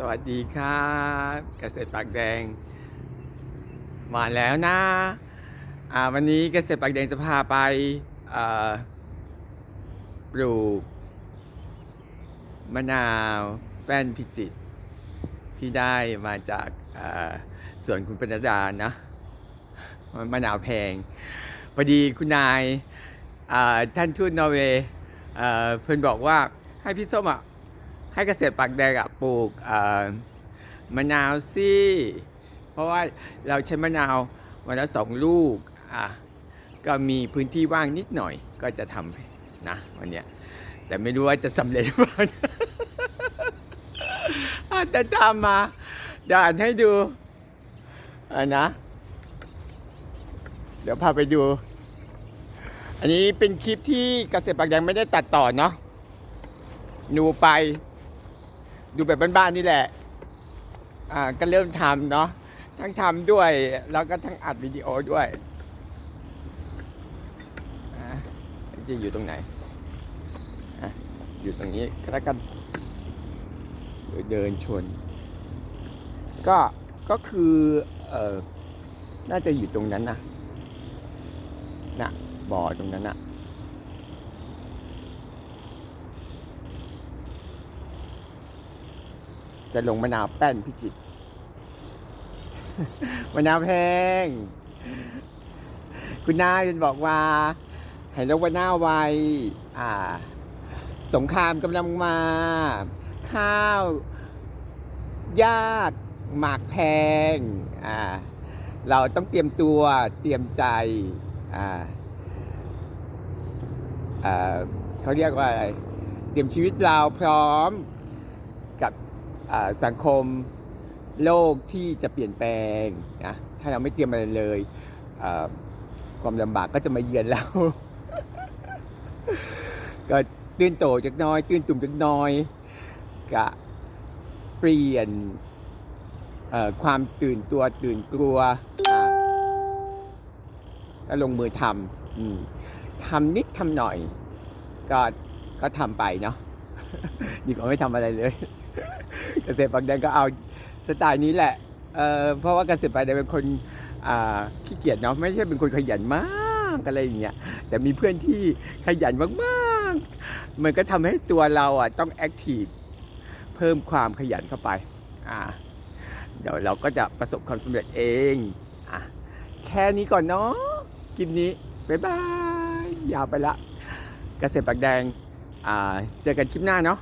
สวัสดีครับเกษตรปากแดง มาแล้วนะอ่าวันนี้เกษตรปากแดงจะพาไปปลูกมะนาวแป้นพิจิตที่ได้มาจากสวนคุณปนดานะมะนาวแพงพอดีคุณนายท่านทูตนอร์เวย์เพื่อนบอกว่าให้พี่ส้มอะ ให้เกษตรปากแดงอะปลูกมะนาวสิเพราะว่าเราใช้มะนาววันละสองลูกอะก็มีพื้นที่ว่างนิดหน่อยก็จะทำนะวันเนี้ยแต่ไม่รู้ว่าจะสำเร็จหรือเปล่าอาจจะทำมาเดี๋ยวอ่านให้ดูอะนะ เดี๋ยวพาไปดู อันนี้เป็นคลิปที่เกษตรปากแดงไม่ได้ตัดต่อเนาะหนูไป ดูแบบบ้านๆนี่แหละ อ่าก็เริ่มทำเนาะทั้งทำด้วย แล้วก็ทั้งอัดวิดีโอด้วยอ่าจะอยู่ตรงไหนอะอยู่ตรงนี้ก็แล้วกันเดินชน ก็ก็คือเออน่าจะอยู่ตรงนั้นนะน่ะบ่อตรงนั้นนะ จะลงมะนาวแป้นพิจิตรมะนาวแพง คุณนายเป็นบอกว่าให้ลงมะนาวไวอ่า สงครามกำลังมา ข้าวยากหมากแพงอ่าเราต้องเตรียมตัวเตรียมใจอ่าเขาเรียกว่าอะไร เตรียมชีวิตเราพร้อมกับ สังคมโลกที่จะเปลี่ยนแปลงนะถ้าเราไม่เตรียมอะไรเลยความลำบากก็จะมาเยือนเรา ก็ตื่นโตจากน้อย ตื่นตุ่มจากน้อยก็เปลี่ยนความตื่นตัวตื่นกลัวแล้วลงมือทำอทำนิดทำหน่อย ก็ก็ทำไปเนาะดีกว่าไม่ทำอะไรเลย เกษตรปากแดงก็เอาสไตล์นี้แหละ เอ่อ เพราะว่าเกษตรปากแดงเป็นคนอ่าขี้เกียจเนาะ ไม่ใช่เป็นคนขยันมากอะไรอย่างเงี้ย แต่มีเพื่อนที่ขยันมากๆ มันก็ทำให้ตัวเราอะต้องแอคทีฟ เพิ่มความขยันเข้าไป อ่า เดี๋ยวเราก็จะประสบความสำเร็จเอง อะ แค่นี้ก่อนเนาะ คลิปนี้ บ๊ายบาย ยาวไปละ เกษตรปากแดง อ่า เจอกันคลิปหน้าเนาะ